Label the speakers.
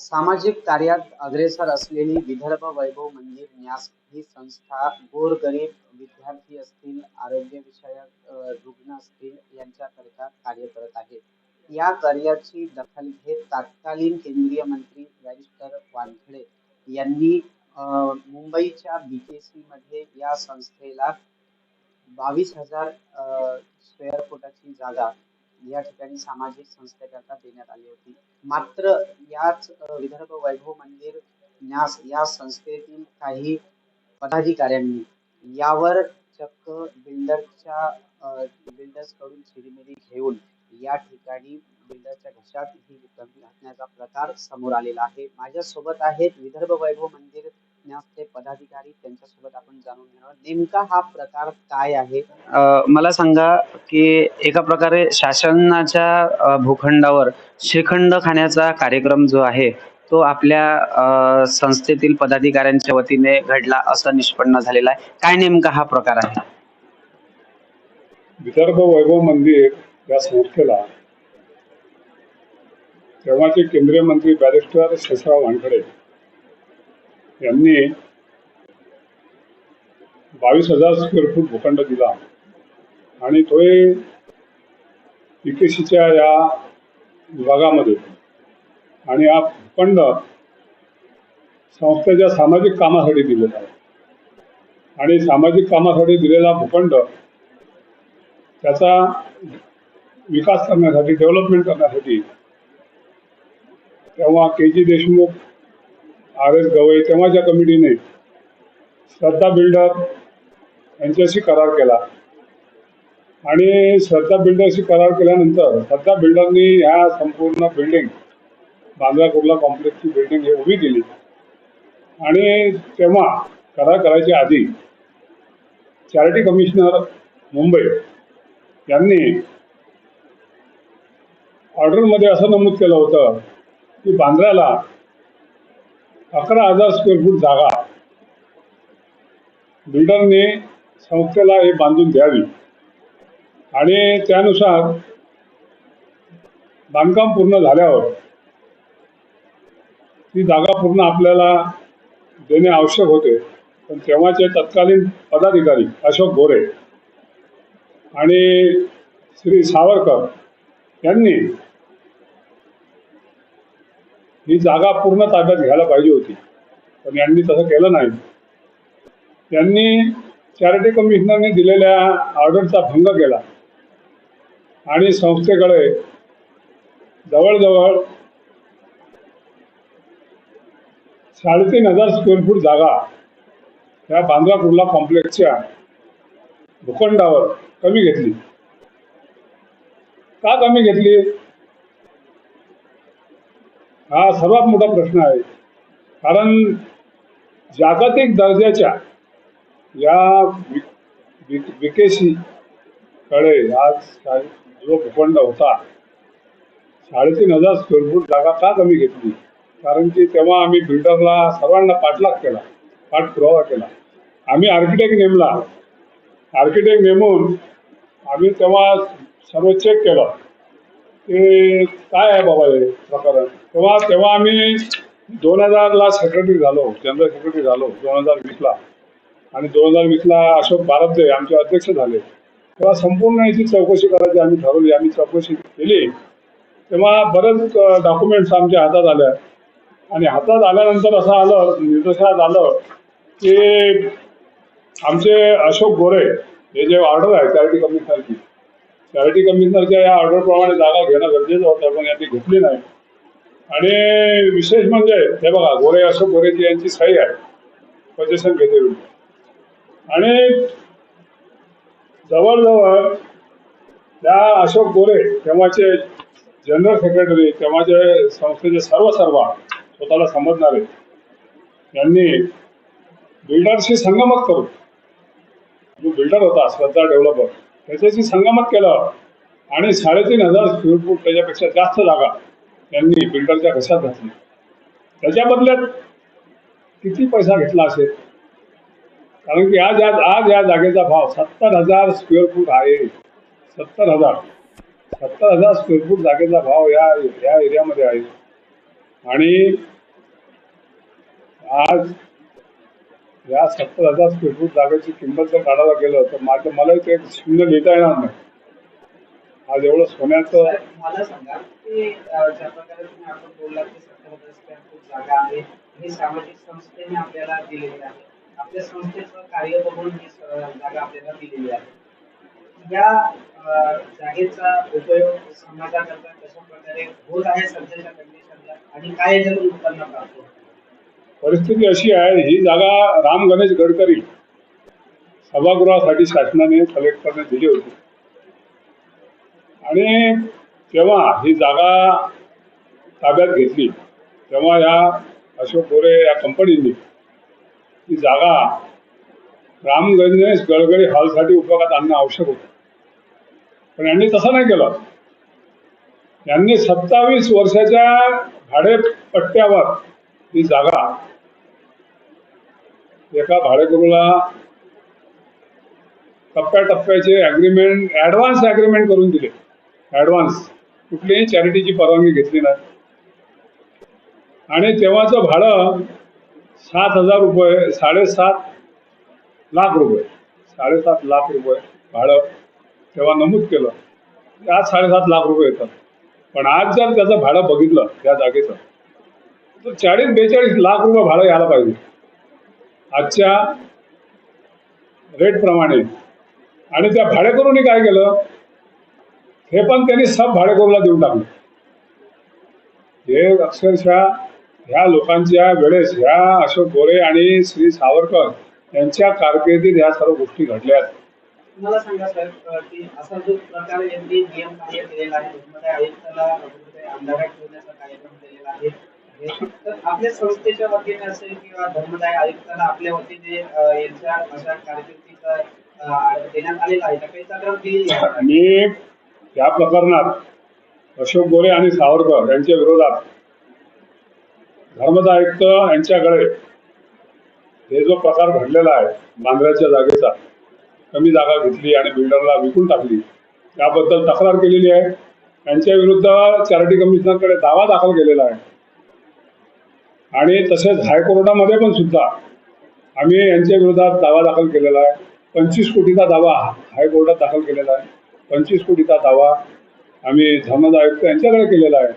Speaker 1: सामाजिक कार्यात अग्रेसर असलेली विदर्भ वैभव मंदिर न्यास ही संस्था गोरगरीब विद्यार्थी असतील आरोग्यविषयक रुग्ण असतील यांच्याकरिता कार्य करत आहे या कार्याची दखल घेत तत्कालीन केंद्रीय मंत्री बॅरिस्टर वानखडे यांनी अ, मुंबईच्या बीकेसी मध्ये या संस्थेला बावीस हजार स्क्वेअर फुटाची जागा या ठिकाणी सामाजिक संस्थेकरता देण्यात आली होती. मात्र याच विदर्भ वैभव मंदिर न्यास या संस्थेतील काही पदाधिकाऱ्यांनी यावर चक्क बिल्डरच्या बिल्डर्सकडून घेऊन या ठिकाणी बिल्डरच्या घशात ही घातण्याचा प्रकार समोर आलेला आहे. माझ्यासोबत आहेत विदर्भ वैभव मंदिर न्यासचे पदाधिकारी त्यांच्यासोबत आपण जाणून घेणार. नेमका हा प्रकार काय आहे? मला सांगा की एका प्रकारे शासनाच्या भूखंडावर श्रीखंड खाण्याचा कार्यक्रम जो आहे तो आपल्या संस्थेतील पदाधिकाऱ्यांच्या वतीने घडला असं निष्पन्न झालेला आहे. काय नेमका हा प्रकार आहे?
Speaker 2: विदर्भ वैभव मंदिर या संस्थेला तेव्हाचे केंद्रीय मंत्री बॅरिस्टर शेषराव वानखडे यांनी बावीस हजार स्क्वेअर फूट भूखंड दिला. आणि तो पीकेसीच्या या विभागामध्ये आणि हा भूखंड संस्थेच्या सामाजिक कामासाठी दिलेला आहे. आणि सामाजिक कामासाठी दिलेला भूखंड त्याचा विकास करण्यासाठी डेव्हलपमेंट करण्यासाठी तेव्हा K G Deshmukh R S Gawai तेव्हाच्या कमिटीने श्रद्धा बिल्डर यांच्याशी करार केला. आणि श्रद्धा बिल्डरशी करार केल्यानंतर श्रद्धा बिल्डरनी ह्या संपूर्ण बिल्डिंग बांद्रा कुर्ला कॉम्प्लेक्सची बिल्डिंग हे उभी केली. आणि तेव्हा करार करायच्या आधी चॅरिटी कमिशनर मुंबई यांनी ऑर्डरमध्ये असं नमूद केलं होतं की बांद्र्याला अकरा हजार स्क्वेअर फूट जागा. बिल्डरने संस्थेला हे बांधून द्यावी. आणि त्यानुसार बांधकाम पूर्ण झाल्यावर ती जागा पूर्ण आपल्याला देणे आवश्यक होते. पण तेव्हाचे तत्कालीन पदाधिकारी अशोक गोरे आणि श्री सावरकर यांनी ही जागा पूर्ण ताब्यात घ्यायला पाहिजे होती. पण यांनी तसं केलं नाही. त्यांनी चॅरिटी कमिशनरने दिलेल्या ऑर्डरचा भंग केला. आणि संस्थेकडे जवळजवळ साडेतीन हजार स्क्वेअर फूट जागा या बांद्रा कुर्ला कॉम्प्लेक्सच्या भूखंडावर कमी घेतली. का कमी घेतली? हा सर्वात मोठा प्रश्न आहे. कारण जागतिक दर्जाच्या या विकेसी कडे आज जो भूखंड होता साडेतीन हजार स्क्वेअर फूट जागा का कमी घेतली? कारण की तेव्हा आम्ही बिल्डरला सर्वांना पाठलाग केला पाठपुरावा केला. आम्ही आर्किटेक्ट नेमला. आर्किटेक्ट नेमून आम्ही तेव्हा सर्व चेक केलं. की काय आहे बाबा हे प्रकरण? तेव्हा तेव्हा आम्ही दोन हजारला सेक्रेटरी झालो जनरल सेक्रेटरी झालो दोन हजार वीसला आणि दोन हजार वीसला अशोक बारदे आमचे अध्यक्ष झाले. तेव्हा संपूर्ण याची चौकशी करायची आम्ही ठरवली आम्ही चौकशी केली. तेव्हा बरेच डॉक्युमेंट्स आमच्या हातात आल्या. आणि हातात आल्यानंतर असं आलं निदर्शनात आलं की आमचे अशोक गोरे हे जे ऑर्डर आहे चॅरिटी कमिशनरची चॅरिटी कमिशनरच्या या ऑर्डरप्रमाणे जागा घेणं गरजेचं होतं पण यांनी घेतली नाही. आणि विशेष म्हणजे हे बघा गोरे अशोक गोरेजी यांची सही आहे. पजेशन घेते आणि जवळजवळ त्या अशोक गोरे तेव्हाचे जनरल सेक्रेटरी तेव्हाचे संस्थेचे सर्व सर्व स्वतःला समजणारे यांनी बिल्डरशी संगमत करून जो बिल्डर होता श्रद्धा डेव्हलपर त्याच्याशी संगमत केलं आणि साडेतीन हजार स्क्वेअर फूट त्याच्यापेक्षा जास्त जागा त्यांनी बिल्डरच्या घशात घातली. त्याच्या बदल्यात किती पैसा घेतला असेल? कारण की आज आज आज या जागेचा भाव सत्तर हजार स्क्वेअर फूट आहे. सत्तर हजार. सत्तर हजार स्क्वेअर फूट जागेचा भाव या या एरियामध्ये आहे. आणि आज या सत्तर हजार स्क्वेअर फूट जागेची किंमत जर काढायला गेलं तर माझं मला ते शून्य लिहिता येणार नाही. आज एवढं सोन्याचं
Speaker 1: मला सांगा की ज्या प्रकारे तुम्ही आपण बोललात की सत्तर हजार स्क्वेअर फूट जागा आहे ही सामाजिक संस्थेने आपल्याला दिलेली आहे. आपल्या संस्थेचं कार्य बघून ही जागा आपल्याला दिलेली आहे. या जागेचा उपयोग समाजाकरता कशा प्रकारे होत आहे सध्याच्या कंडिशनला आणि काय याच्यातून उत्पन्न प्राप्त होतं?
Speaker 2: परिस्थिती अशी आहे ही जागा राम गणेश गडकरी सभागृहासाठी शासनाने कलेक्टरने दिली होती. आणि तेव्हा ही जागा ताब्यात घेतली. तेव्हा या अशोक गोरे या कंपनीने ही जागा राम गणेश गडकरी हॉलसाठी उपयोगात आणणं आवश्यक होतं. पण यांनी तसं नाही केलं. यांनी सत्तावीस वर्षाच्या भाडेपट्ट्यावर ही जागा एका भाडेकरूला टप्प्याटप्प्याचे ॲग्रीमेंट ॲडव्हान्स ॲग्रीमेंट करून दिले. ॲडव्हान्स कुठलीही चॅरिटीची परवानगी घेतली नाही. आणि तेव्हाचं भाडं सात हजार रुपये साडेसात लाख रुपये. साडेसात लाख रुपये भाडं तेव्हा नमूद केलं. आज साडेसात लाख रुपये येतात. पण आज जर त्याचं भाडं बघितलं त्या जागेचं तर चाळीस बेचाळीस लाख रुपये भाडं यायला पाहिजे. आजच्या रेटप्रमाणे आणि त्या भाडेकरूंनी काय केलं? हे पण त्यांनी सब भाडेकरूला देऊन टाकलं. हे अक्षरशः ह्या लोकांच्या वेळेस ह्या अशोक गोरे आणि श्री सावरकर यांच्या कारकिर्दीत ह्या सर्व गोष्टी घडल्या आहेत.
Speaker 1: मला सांगा की असा जो प्रकार यांनी नियम कार्य केलेला आहे म्हणजे आयुक्ताला ठेवण्याचा कार्यक्रम केलेला आहे आपल्या संस्थेच्या वतीने असेल किंवा धर्मदाय आयुक्ताला आपल्या वतीने यांच्या अशा कारकिर्दीचा देण्यात आलेला आहे. काही तक्रार
Speaker 2: या प्रकरणात अशोक गोरे आणि सावरकर यांच्या विरोधात धर्मदा आयुक्त यांच्याकडे हे जो प्रकार घडलेला आहे बांद्र्याच्या जागेचा कमी जागा घेतली आणि बिल्डरला विकून टाकली त्याबद्दल तक्रार केलेली आहे. यांच्या विरुद्ध चॅरिटी कमिशनरकडे दावा दाखल केलेला आहे. आणि तसेच हायकोर्टामध्ये पण सुद्धा आम्ही यांच्या विरोधात दावा दाखल केलेला आहे. पंचवीस कोटीचा दावा हायकोर्टात दाखल केलेला आहे. पंचवीस कोटीचा दावा आम्ही धर्मदा आयुक्त यांच्याकडे केलेला आहे.